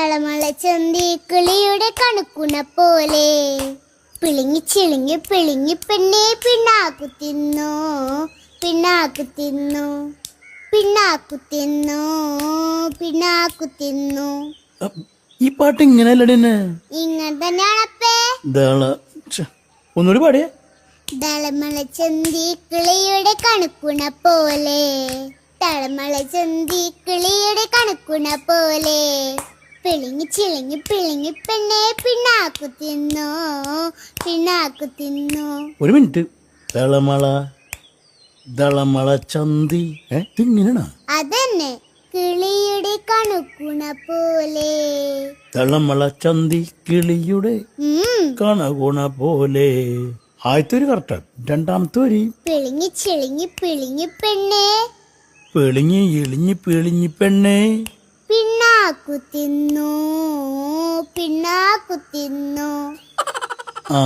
തളമള ചന്തി കിളിയുടെ കണക്കുണ പോലെ. പിളിങ്ങി ചിളിങ്ങി പിളിങ്ങി പെണ്ണെ പിണ്ണാക്കു തിന്നു. പിണ്ണാക്കു തിന്നു. പിണ്ണാക്കു തിന്നു. പിണ്ണാക്കു തിന്നു. ഈ പാട്ട് ഇങ്ങനെയല്ലേ ഇങ്ങനെ തന്നെയാണപ്പേ ഛെ, ഒന്നുകൂടി പാടിയേ. തളമള ചന്തി കിളിയുടെ കണക്കുണ പോലെ. തളമള ചന്തി കിളിയുടെ കണക്കുണ പോലെ. പിളിങ്ങി ചിളിങ്ങി പിളിങ്ങി പെണ്ണെ പിണ്ണാക്കു തിന്നു പിണ്ണാക്കു തിന്നു. ഒരു മിനിറ്റ്. തളമള ദളമള ചന്തി. തിങ്ങിനാ അതന്നെ കിളിയുടെ കണുക്കുണ പോലെ. തളമള ചന്തി കിളിയുടെ കണകുണ പോലെ. ആദ്യത്തെ ഒരു കറക്റ്റ് രണ്ടാമത്തെ ഒരു. പിളിങ്ങി ചിളിങ്ങി പിളിങ്ങി പെണ്ണെ. പിളിങ്ങി ഇളിഞ്ഞി പിളിഞ്ഞി പെണ്ണേ. പിണ്ണാക്കു തിന്നു പിണ്ണാക്കു തിന്നു ആ